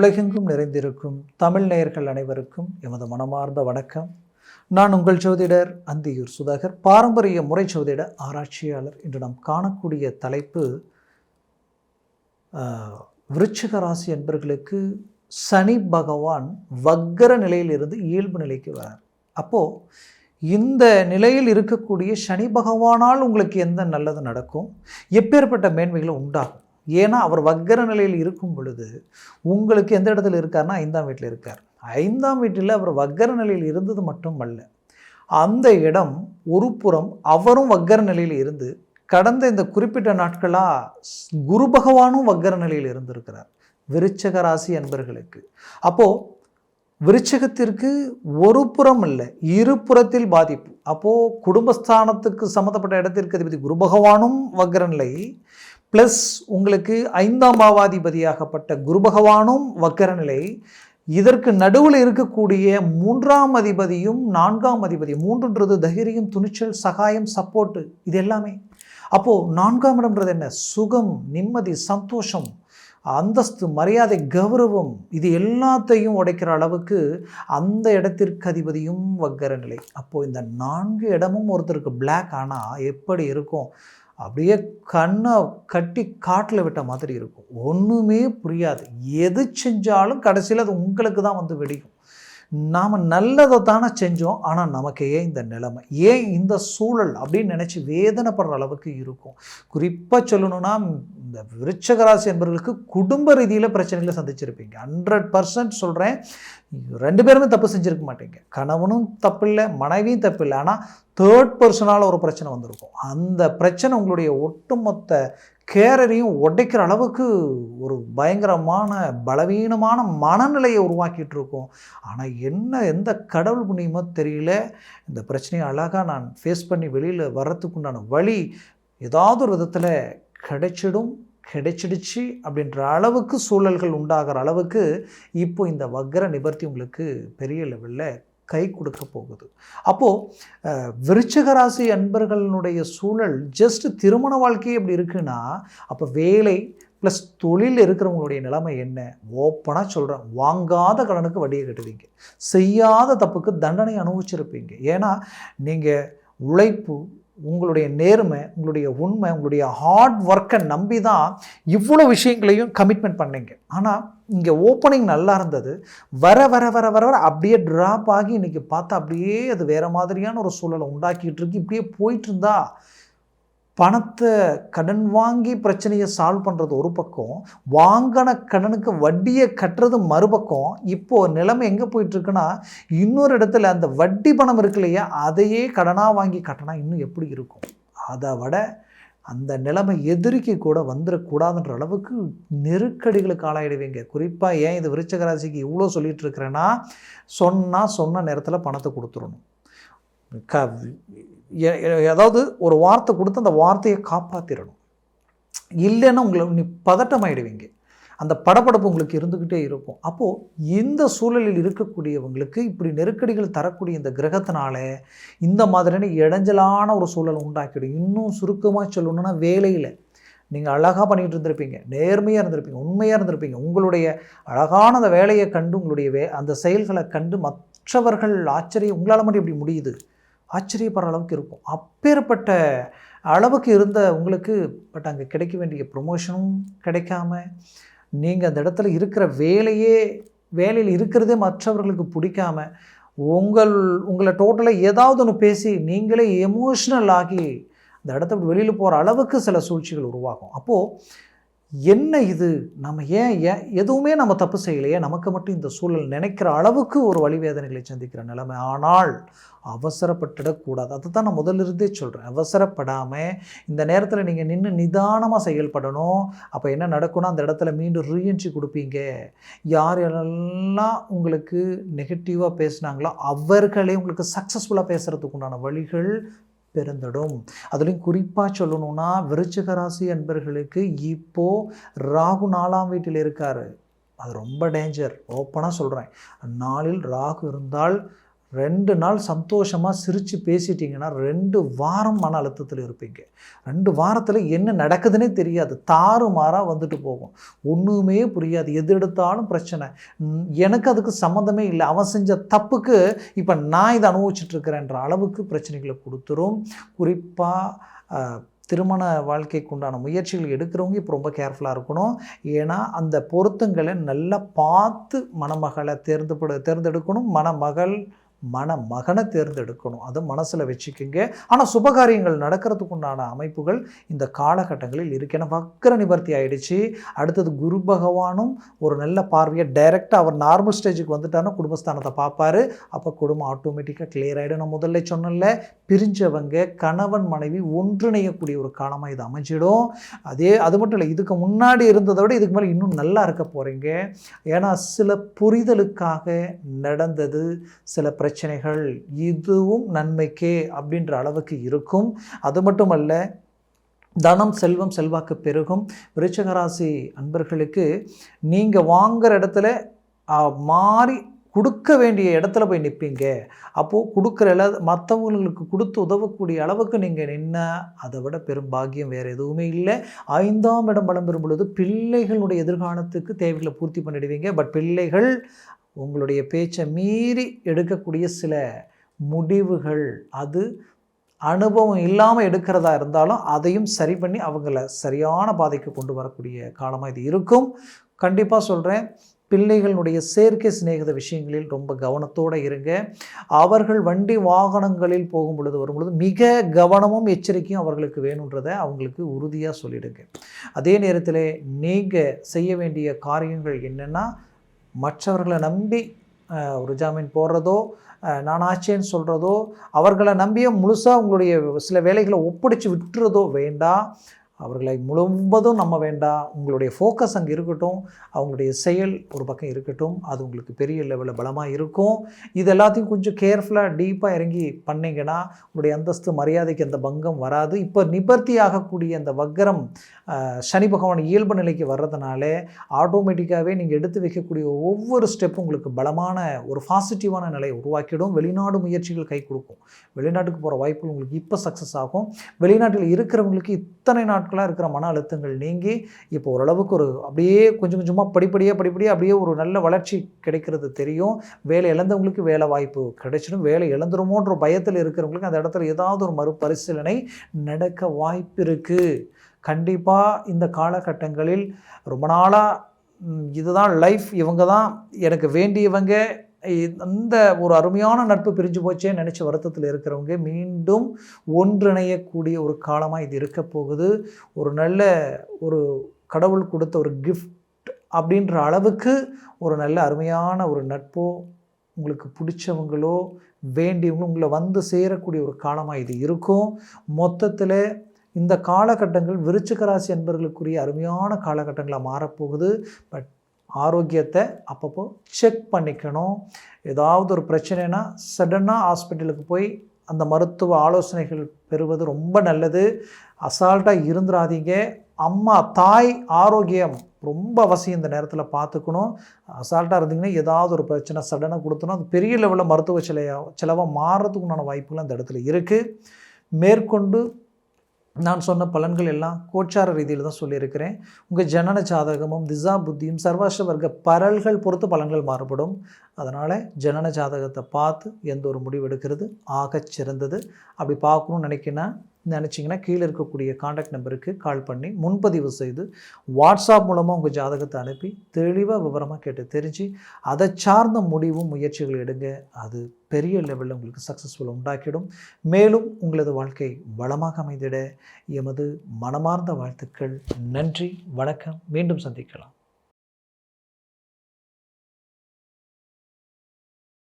உலகெங்கும் நிறைந்திருக்கும் தமிழ் நேயர்கள் அனைவருக்கும் எமது மனமார்ந்த வணக்கம். நான் உங்கள் ஜோதிடர் அந்தியூர் சுதாகர். பாரம்பரிய முறை ஜோதிட ஆராய்ச்சியாளர். இன்று நாம் காணக்கூடிய தலைப்பு விருச்சிக ராசி என்பர்களுக்கு சனி பகவான் வக்கர நிலையிலிருந்து இயல்பு நிலைக்கு வரார். அப்போது இந்த நிலையில் இருக்கக்கூடிய சனி பகவானால் உங்களுக்கு எந்த நல்லது நடக்கும்? எப்பேற்பட்ட மேன்மைகளும் உண்டாகும்? ஏன்னா அவர் வக்கர நிலையில் இருக்கும் பொழுது உங்களுக்கு எந்த இடத்துல இருக்காருன்னா ஐந்தாம் வீட்டில் இருக்கார். ஐந்தாம் வீட்டில் அவர் வக்கர நிலையில் இருந்தது மட்டும் அல்ல அந்த இடம் ஒரு புறம் அவரும் வக்கர நிலையில் இருந்து கடந்த இந்த குறிப்பிட்ட நாட்களாக குரு பகவானும் வக்கர நிலையில் இருந்திருக்கிறார். விருச்சக ராசி அன்பர்களுக்கு. அப்போது விருச்சகத்திற்கு ஒரு புறம் இல்லை இருபுறத்தில் பாதிப்பு. அப்போது குடும்பஸ்தானத்துக்கு சம்மந்தப்பட்ட இடத்திற்கு அதிபதி குரு பகவானும் வக்கர நிலை ப்ளஸ் உங்களுக்கு ஐந்தாம் பாவாதிபதியாகப்பட்ட குரு பகவானும் வக்கர நிலை இதற்கு நடுவில் இருக்கக்கூடிய மூன்றாம் அதிபதியும் நான்காம் அதிபதி மூன்றுன்றது தைரியம் துணிச்சல் சகாயம் சப்போர்ட்டு இது எல்லாமே. அப்போது நான்காம் இடம்ன்றது என்ன? சுகம் நிம்மதி சந்தோஷம் அந்தஸ்து மரியாதை கௌரவம் இது எல்லாத்தையும் உடைக்கிற அளவுக்கு அந்த இடத்திற்கு அதிபதியும் வக்கர நிலை அப்போது இந்த நான்கு இடமும் ஒருத்தருக்கு பிளாக் ஆனால் எப்படி இருக்கும்? அப்படியே கண்ணை கட்டி காட்டில் விட்ட மாதிரி இருக்கும். ஒன்றுமே புரியாது. எது செஞ்சாலும் கடைசியில் அது உங்களுக்கு தான் வந்து வெடிக்கும். நாம் நல்லதை தானே செஞ்சோம் ஆனால் நமக்கு ஏன் இந்த நிலைமை? ஏன் இந்த சூழல் அப்படின்னு நினச்சி வேதனைப்படுற அளவுக்கு இருக்கும். குறிப்பாக சொல்லணும்னா இந்த விருச்சகராசி என்பவர்களுக்கு குடும்ப ரீதியில் பிரச்சனைகளை சந்திச்சிருப்பீங்க. ஹண்ட்ரட் பர்சன்ட் சொல்கிறேன் ரெண்டு பேருமே தப்பு செஞ்சுருக்க மாட்டீங்க. கணவனும் தப்பில்லை மனைவியும் தப்பில்லை. ஆனால் தேர்ட் பர்சனால் ஒரு பிரச்சனை வந்திருக்கும். அந்த பிரச்சனை உங்களுடைய ஒட்டுமொத்த கேரரையும் உடைக்கிற அளவுக்கு ஒரு பயங்கரமான பலவீனமான மனநிலையை உருவாக்கிட்டு இருக்கோம் ஆனால் என்ன எந்த கடவுள் புண்ணியமோ தெரியல. இந்த பிரச்சனையை அழகாக நான் ஃபேஸ் பண்ணி வெளியில் வர்றதுக்குண்டான வழி ஏதாவது ஒரு விதத்தில் கிடைச்சிடும் கிடைச்சிடுச்சு அப்படின்ற அளவுக்கு சூழல்கள் உண்டாகிற அளவுக்கு இப்போ இந்த வக்கர நிவர்த்தி உங்களுக்கு பெரிய லெவலில் கை கொடுக்க போகுது. அப்போது விருச்சகராசி அன்பர்களுடைய சூழல் ஜஸ்ட் திருமண வாழ்க்கையே இப்படி இருக்குன்னா அப்போ வேலை ப்ளஸ் தொழில் இருக்கிறவங்களுடைய நிலைமை என்ன? ஓப்பனாக சொல்கிறேன் வாங்காத கடனுக்கு வட்டியை கட்டுவீங்க. செய்யாத தப்புக்கு தண்டனை அனுபவிச்சிருப்பீங்க. ஏன்னா நீங்கள் உழைப்பு உங்களுடைய நேர்மை உங்களுடைய உண்மை உங்களுடைய ஹார்ட் ஒர்க்கை நம்பி தான் இவ்வளோ விஷயங்களையும் கமிட்மெண்ட் பண்ணீங்க. ஆனால் இங்கே ஓப்பனிங் நல்லா இருந்தது. வர வர வர வர வர அப்படியே ட்ராப் ஆகி இன்றைக்கி பார்த்தா அப்படியே அது வேறு மாதிரியான ஒரு சூழலை உண்டாக்கிட்டு இருக்கு. இப்படியே போயிட்டு இருந்தா பணத்தை கடன் வாங்கி பிரச்சனையை சால்வ் பண்ணுறது ஒரு பக்கம் வாங்கின கடனுக்கு வட்டியை கட்டுறது மறுபக்கம் இப்போது நிலைமை எங்கே போயிட்டுருக்குன்னா இன்னொரு இடத்துல அந்த வட்டி பணம் இருக்கு இல்லையா அதையே கடனாக வாங்கி கட்டினா இன்னும் எப்படி இருக்கும்? அதை விட அந்த நிலைமை எதிரிக்கு கூட வந்துடக்கூடாதுன்ற அளவுக்கு நெருக்கடிகளுக்கு ஆளாயிடுவீங்க. குறிப்பாக ஏன் இது விருச்சக ராசிக்கு இவ்வளோ சொல்லிகிட்டு இருக்கிறேன்னா சொன்னால் சொன்ன நேரத்தில் பணத்தை கொடுத்துடணும் க எ- ஒரு வார்த்தை கொடுத்து அந்த வார்த்தையை காப்பாற்றிடணும் இல்லைன்னா உங்களை நீ பதட்டமாயிடுவீங்க. அந்த படப்படப்பு உங்களுக்கு இருந்துக்கிட்டே இருக்கும். அப்போது இந்த சூழலில் இருக்கக்கூடியவங்களுக்கு இப்படி நெருக்கடிகள் தரக்கூடிய இந்த கிரகத்தினால இந்த மாதிரியான இடைஞ்சலான ஒரு சூழல் உண்டாக்கிடும். இன்னும் சுருக்கமாக சொல்லணும்னா வேலையில். நீங்கள் அழகாக பண்ணிகிட்டு இருந்திருப்பீங்க. நேர்மையாக இருந்திருப்பீங்க. உண்மையாக இருந்திருப்பீங்க. உங்களுடைய அழகான அந்த வேலையை கண்டு உங்களுடைய வே அந்த செயல்களை கண்டு மற்றவர்கள் ஆச்சரியம் உங்களால் மட்டும் இப்படி முடியுது? ஆச்சரியப்படுற அளவுக்கு இருக்கும். அப்பேற்பட்ட அளவுக்கு இருந்த உங்களுக்கு பட் அங்கே கிடைக்க வேண்டிய ப்ரொமோஷனும் கிடைக்காம நீங்கள் அந்த இடத்துல இருக்கிற வேலையே வேலையில் இருக்கிறதே மற்றவர்களுக்கு பிடிக்காம உங்கள் உங்களை டோட்டலாக ஏதாவது ஒன்று பேசி நீங்களே எமோஷ்னல் ஆகி அந்த இடத்த வெளியில் போகிற அளவுக்கு சில சூழ்ச்சிகள் உருவாகும். அப்போது என்ன இது? நம்ம ஏன் ஏன் எதுவுமே நம்ம தப்பு செய்யலையே? நமக்கு மட்டும் இந்த சூழல் நினைக்கிற அளவுக்கு ஒரு வழிவேதனைகளை சந்திக்கிற நிலைமை. ஆனால் அவசரப்பட்டுடக்கூடாது அதை தான் நான் முதலிருந்தே சொல்கிறேன் அவசரப்படாமல் இந்த நேரத்தில் நீங்கள் நின்று நிதானமாக செயல்படணும். அப்போ என்ன நடக்கும்னா அந்த இடத்துல மீண்டும் ரீஎன்ட்ரி கொடுப்பீங்க. யார் யாரெல்லாம் உங்களுக்கு நெகட்டிவாக பேசுனாங்களோ அவர்களே உங்களுக்கு சக்ஸஸ்ஃபுல்லாக பேசுகிறதுக்கு உண்டான வழிகள் பெருந்தடும். அதுலேயும் குறிப்பாக சொல்லணும்னா விருச்சிக ராசி அன்பர்களுக்கு இப்போது ராகு நாலாம் வீட்டில் இருக்கார். அது ரொம்ப டேஞ்சர் ஓப்பனாக சொல்கிறேன் நாளில் ராகு இருந்தால் ரெண்டு நாள் சந்தோஷமாக சிரித்து பேசிட்டிங்கன்னா ரெண்டு வாரம் மன அழுத்தத்தில் இருப்பீங்க. ரெண்டு வாரத்தில் என்ன நடக்குதுன்னே தெரியாது. தாறுமாறாக வந்துட்டு போகும். ஒன்றுமே புரியாது. எது எடுத்தாலும் பிரச்சனை. எனக்கு அதுக்கு சம்மந்தமே இல்லை. அவன் செஞ்ச தப்புக்கு இப்போ நான் இதை அனுபவிச்சிட்ருக்கிறேன்ற அளவுக்கு பிரச்சனைகளை கொடுத்துரும். குறிப்பாக திருமண வாழ்க்கைக்கு உண்டான முயற்சிகள் எடுக்கிறவங்க இப்போ ரொம்ப கேர்ஃபுல்லாக இருக்கணும். ஏன்னா அந்த பொருத்தங்களை நல்லா பார்த்து மணமகளை தேர்ந்து தேர்ந்தெடுக்கணும். மணமகள் மனமகனை தேர்ந்தெடுக்கணும். அதை மனசில் வச்சுக்கோங்க. ஆனால் சுபகாரியங்கள் நடக்கிறதுக்கு உண்டான அமைப்புகள் இந்த காலகட்டங்களில் இருக்கு. ஏன்னா வக்கர நிவர்த்தி ஆயிடுச்சு. அடுத்தது குரு பகவானும் ஒரு நல்ல பார்வையை டைரெக்டாக அவர் நார்மல் ஸ்டேஜுக்கு வந்துட்டாருன்னா குடும்பஸ்தானத்தை பார்ப்பார். அப்போ குடும்பம் ஆட்டோமேட்டிக்காக கிளியர் ஆகிடும் நான் முதல்ல சொன்னல பிரிஞ்சவங்க கணவன் மனைவி ஒன்றிணையக்கூடிய ஒரு காலமாக இது அமைஞ்சிடும். அதே அது மட்டும் இல்லை இதுக்கு முன்னாடி இருந்ததை விட இதுக்கு மேலே இன்னும் நல்லா இருக்க போகிறீங்க ஏன்னா சில புரிதலுக்காக நடந்தது சில பிரச்சனை பிரச்சனைகள் இதுவும் நன்மைக்கே அப்படின்ற அளவுக்கு இருக்கும். அது மட்டுமல்ல தனம் செல்வம் செல்வாக்கு பெருகும். விருச்சகராசி அன்பர்களுக்கு நீங்கள் வாங்குற இடத்துல மாறி கொடுக்க வேண்டிய இடத்துல போய் நிற்பீங்க அப்போது கொடுக்குற இல மற்றவங்களுக்கு கொடுத்து உதவக்கூடிய அளவுக்கு நீங்கள் நின்ன அதை விட பெரும் பாக்கியம் வேறு எதுவுமே இல்லை. ஐந்தாம் இடம் பலம் பெறும் பொழுது பிள்ளைகளுடைய எதிர்காலத்துக்கு தேவைகளை பூர்த்தி பண்ணிடுவீங்க. பட் பிள்ளைகள் உங்களுடைய பேச்சை மீறி எடுக்கக்கூடிய சில முடிவுகள் அது அனுபவம் இல்லாமல் எடுக்கிறதா இருந்தாலும் அதையும் சரி பண்ணி அவங்கள சரியான பாதைக்கு கொண்டு வரக்கூடிய காலமாக இது இருக்கும். கண்டிப்பாக சொல்கிறேன் பிள்ளைகளுடைய செயற்கை சிநேகித விஷயங்களில் ரொம்ப கவனத்தோடு இருங்க. அவர்கள் வண்டி வாகனங்களில் போகும் பொழுது வரும் பொழுது மிக கவனமும் எச்சரிக்கையும் அவர்களுக்கு வேணுன்றதை அவங்களுக்கு உறுதியாக சொல்லிடுங்க. அதே நேரத்தில் நீங்கள் செய்ய வேண்டிய காரியங்கள் என்னென்னா மற்றவர்களை நம்பி ஒரு ஜாமீன் போடுறதோ நான் ஆச்சேன்னு சொல்கிறதோ அவர்களை நம்பியே முழுசாக உங்களுடைய சில வேலைகளை ஒப்படைச்சு விட்டுறதோ வேண்டாம். அவர்களை முழுவதும் நம்ம வேண்டாம். உங்களுடைய ஃபோக்கஸ் அங்கே இருக்கட்டும். அவங்களுடைய செயல் ஒரு பக்கம் இருக்கட்டும். அது உங்களுக்கு பெரிய லெவலில் பலமாக இருக்கும். இது எல்லாத்தையும் கொஞ்சம் கேர்ஃபுல்லாக டீப்பாக இறங்கி பண்ணிங்கன்னா உங்களுடைய அந்தஸ்து மரியாதைக்கு அந்த பங்கம் வராது. இப்போ நிபர்த்தி ஆகக்கூடிய அந்த வக்கரம் சனி பகவான் இயல்பு நிலைக்கு வர்றதுனாலே ஆட்டோமேட்டிக்காகவே நீங்கள் எடுத்து வைக்கக்கூடிய ஒவ்வொரு ஸ்டெப்பும் உங்களுக்கு பலமான ஒரு பாசிட்டிவான நிலையை உருவாக்கிடும். வெளிநாடு முயற்சிகள் கை கொடுக்கும். வெளிநாட்டுக்கு போகிற வாய்ப்புகள் உங்களுக்கு இப்போ சக்ஸஸ் ஆகும். வெளிநாட்டில் இருக்கிறவங்களுக்கு இத்தனை நாட்களாக இருக்கிற மன அழுத்தங்கள் நீங்கி இப்போ ஓரளவுக்கு ஒரு அப்படியே கொஞ்சம் கொஞ்சமாக படிப்படியாக படிப்படியாக அப்படியே ஒரு நல்ல வளர்ச்சி கிடைக்கிறது தெரியும். வேலை இழந்தவங்களுக்கு வேலை வாய்ப்பு கிடைச்சிடும். வேலை இழந்துருமோன்ற பயத்தில் இருக்கிறவங்களுக்கு அந்த இடத்துல ஏதாவது ஒரு மறுபரிசீலனை நடக்க வாய்ப்பு இருக்குது கண்டிப்பாக இந்த காலகட்டங்களில் ரொம்ப நாளாக இதுதான் லைஃப் இவங்க தான் எனக்கு வேண்டியவங்க. இந்த ஒரு அருமையான நட்பு பிரிஞ்சு போச்சே நினச்ச வருத்தத்தில் இருக்கிறவங்க மீண்டும் ஒன்றிணையக்கூடிய ஒரு காலமாக இது இருக்க போகுது. ஒரு நல்ல ஒரு கடவுள் கொடுத்த ஒரு கிஃப்ட் அப்படின்ற அளவுக்கு ஒரு நல்ல அருமையான ஒரு நட்போ உங்களுக்கு பிடிச்சவங்களோ வேண்டியவங்களும் உங்களை வந்து சேரக்கூடிய ஒரு காலமாக இது இருக்கும். மொத்தத்தில் இந்த காலகட்டங்கள் விருச்சிகராசி என்பவர்களுக்குரிய அருமையான காலகட்டங்களாக மாறப்போகுது. பட் ஆரோக்கியத்தை அப்பப்போ செக் பண்ணிக்கணும். ஏதாவது ஒரு பிரச்சனைனா சடனாக ஹாஸ்பிட்டலுக்கு போய் அந்த மருத்துவ ஆலோசனைகள் பெறுவது ரொம்ப நல்லது. அசால்ட்டாக இருந்துடாதீங்க அம்மா தாய் ஆரோக்கியம் ரொம்ப அவசியம் இந்த நேரத்தில் பார்த்துக்கணும். அசால்ட்டாக இருந்தீங்கன்னா ஏதாவது ஒரு பிரச்சனை சடனாக கொடுத்தோன்னா அது பெரிய லெவலில் மருத்துவ செலவாக செலவாக மாறுறதுக்குண்டான வாய்ப்புகள் அந்த இடத்துல இருக்குது மேற்கொண்டு நான் சொன்ன பலன்கள் எல்லாம் கோச்சார ரீதியில் தான் சொல்லியிருக்கிறேன். உங்கள் ஜனன ஜாதகமும் திசா புத்தியும் சர்வாஷ்ட வர்க்க பரல்கள் பொறுத்து பலன்கள் மாறுபடும். அதனால் ஜனன ஜாதகத்தை பார்த்து எந்த ஒரு முடிவு எடுக்கிறது? ஆகச் சிறந்தது. அப்படி பார்க்கணும்னு நினைக்கினா நினச்சிங்கன்னா கீழே இருக்கக்கூடிய காண்டாக்ட் நம்பருக்கு கால் பண்ணி முன்பதிவு செய்து வாட்ஸ்அப் மூலமாக உங்கள் ஜாதகத்தை அனுப்பி தெளிவாக விவரமாக கேட்டு தெரிஞ்சு அதை சார்ந்த முடிவும் முயற்சிகள் எடுங்க. அது பெரிய லெவலில் உங்களுக்கு சக்ஸஸ்ஃபுல் உண்டாக்கிடும். மேலும் உங்களது வாழ்க்கை வளமாக அமைந்திட எமது மனமார்ந்த வாழ்த்துக்கள். நன்றி வணக்கம். மீண்டும் சந்திக்கலாம்.